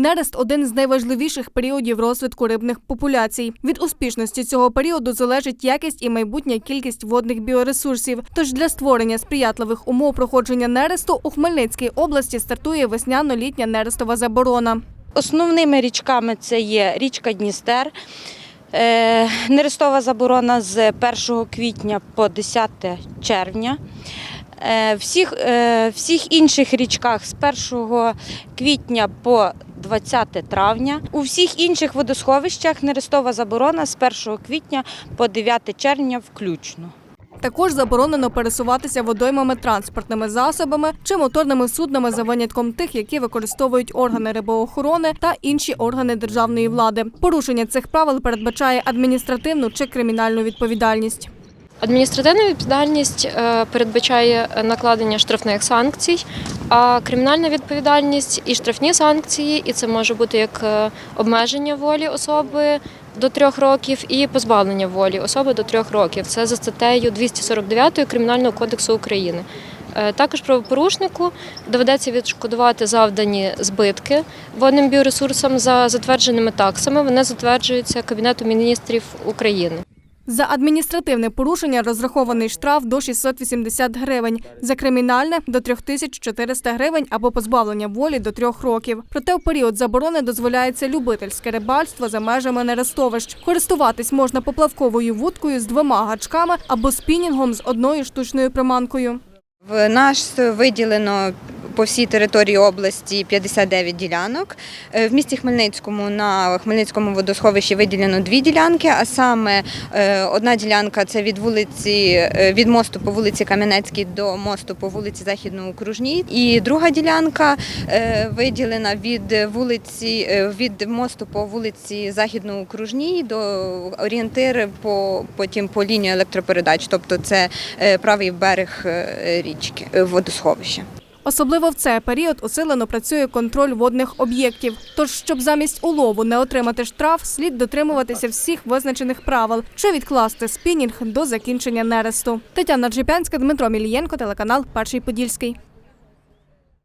Нерест один з найважливіших періодів розвитку рибних популяцій. Від успішності цього періоду залежить якість і майбутня кількість водних біоресурсів. Тож для створення сприятливих умов проходження нересту у Хмельницькій області стартує весняно-літня нерестова заборона. Основними річками це є річка Дністер. Е, Нерестова заборона з 1 квітня по 10 червня. Е, Всіх, е, всіх інших річках з 1 квітня по 20 травня. У всіх інших водосховищах нерестова заборона з 1 квітня по 9 червня включно. Також заборонено пересуватися водоймами транспортними засобами чи моторними суднами за винятком тих, які використовують органи рибоохорони та інші органи державної влади. Порушення цих правил передбачає адміністративну чи кримінальну відповідальність. Адміністративна відповідальність е, передбачає накладення штрафних санкцій, а кримінальна відповідальність і штрафні санкції, і це може бути як е, обмеження волі особи до трьох років і позбавлення волі особи до трьох років. Це за статтею 249 Кримінального кодексу України. Е, Також правопорушнику доведеться відшкодувати завдані збитки водним біоресурсам за затвердженими таксами. Вони затверджуються Кабінетом міністрів України. За адміністративне порушення розрахований штраф до 680 гривень, за кримінальне – до 3400 гривень або позбавлення волі до трьох років. Проте в період заборони дозволяється любительське рибальство за межами нерестовищ. Користуватись можна поплавковою вудкою з двома гачками або спінінгом з одною штучною приманкою. В нас виділено по всій території області 59 ділянок. Е, В місті Хмельницькому на Хмельницькому водосховищі виділено дві ділянки, а саме е, одна ділянка це від вулиці е, від мосту по вулиці Кам'янецькій до мосту по вулиці Західноокружній. І друга ділянка виділена від вулиці від мосту по вулиці Західноокружній до орієнтири по потім по лінії електропередач, тобто це правий берег річки водосховища. Особливо в цей період усилено працює контроль водних об'єктів. Тож, щоб замість улову не отримати штраф, слід дотримуватися всіх визначених правил чи відкласти спінінг до закінчення нересту. Тетяна Джипянська, Дмитро Мілієнко, телеканал Перший Подільський.